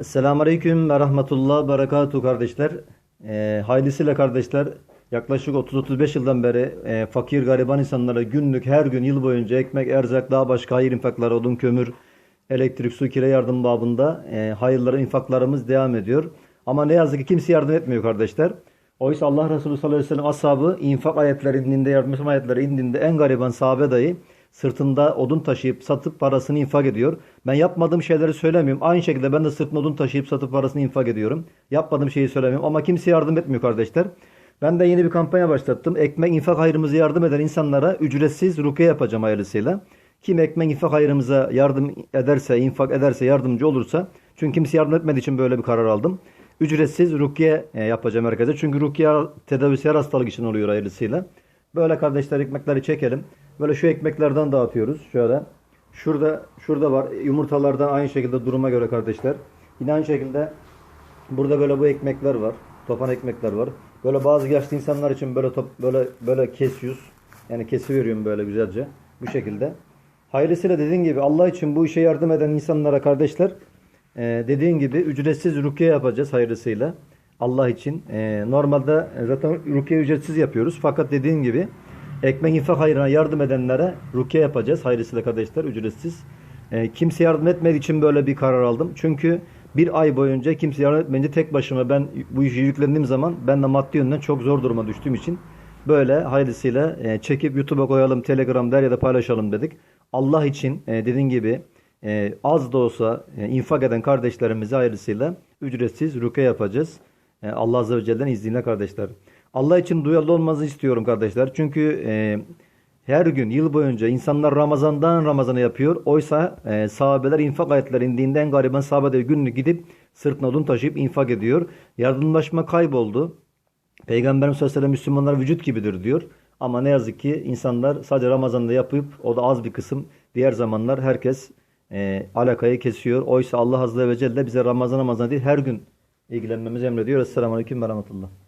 Esselamu Aleyküm ve Rahmetullah Berekatuhu kardeşler. E, hayırlısıyla kardeşler yaklaşık 30-35 yıldan beri e, fakir gariban insanlara günlük her gün yıl boyunca ekmek, erzak, daha başka hayır infakları, odun, kömür, elektrik, su, kire yardım babında e, hayırları, infaklarımız devam ediyor. Ama ne yazık ki kimse yardım etmiyor kardeşler. Oysa Allah Resulü sallallahu aleyhi ve sellem ashabı infak ayetleri indiğinde, yardım ayetleri indiğinde en gariban sahabe dahi sırtında odun taşıyıp satıp parasını infak ediyor. Ben yapmadığım şeyleri söylemiyorum. Aynı şekilde ben de sırtında odun taşıyıp satıp parasını infak ediyorum. Yapmadığım şeyi söylemiyorum ama kimse yardım etmiyor kardeşler. Ben de yeni bir kampanya başlattım. Ekmek infak hayrımızı yardım eden insanlara ücretsiz rukiye yapacağım hayırlısıyla. Kim ekmek infak hayrımıza yardım ederse, infak ederse, yardımcı olursa. Çünkü kimse yardım etmediği için böyle bir karar aldım. Ücretsiz rukiye e, yapacağım herkese. Çünkü rukiye tedavisi her hastalık için oluyor hayırlısıyla. Böyle kardeşler ekmekleri çekelim. Böyle şu ekmeklerden dağıtıyoruz. Şöyle. Şurada şurada var. Yumurtalardan aynı şekilde duruma göre kardeşler. Yine aynı şekilde burada böyle bu ekmekler var. Topan ekmekler var. Böyle bazı yaşlı insanlar için böyle top, böyle böyle kesiyoruz. Yani kesi veriyorum böyle güzelce. Bu şekilde. Hayırlısıyla dediğin gibi Allah için bu işe yardım eden insanlara kardeşler e, dediğin gibi ücretsiz rukiye yapacağız hayırlısıyla. Allah için. E, normalde zaten rukiye ücretsiz yapıyoruz. Fakat dediğin gibi ekmek infak hayrına yardım edenlere rukiye yapacağız. Hayırlısıyla kardeşler ücretsiz. E, kimse yardım etmediği için böyle bir karar aldım. Çünkü bir ay boyunca kimse yardım etmeyince tek başıma ben bu işi yüklendiğim zaman ben de maddi yönden çok zor duruma düştüğüm için böyle hayırlısıyla e, çekip YouTube'a koyalım, Telegram'da ya da paylaşalım dedik. Allah için e, dediğin gibi e, az da olsa e, infak eden kardeşlerimize hayırlısıyla ücretsiz rukiye yapacağız. E, Allah Azze ve Celle'nin izniyle kardeşler. Allah için duyarlı olmanızı istiyorum kardeşler. Çünkü e, her gün yıl boyunca insanlar Ramazan'dan Ramazan'a yapıyor. Oysa e, sahabeler infak ayetleri indiğinde en gariban sahabe günlük gidip sırtına odun taşıyıp infak ediyor. Yardımlaşma kayboldu. Peygamberimiz sallallahu aleyhi ve sellem Müslümanlar vücut gibidir diyor. Ama ne yazık ki insanlar sadece Ramazan'da yapıp o da az bir kısım. Diğer zamanlar herkes e, alakayı kesiyor. Oysa Allah Azze ve Celle bize Ramazan Ramazan değil her gün ilgilenmemizi emrediyor. Esselamu Aleyküm ve Rahmetullah.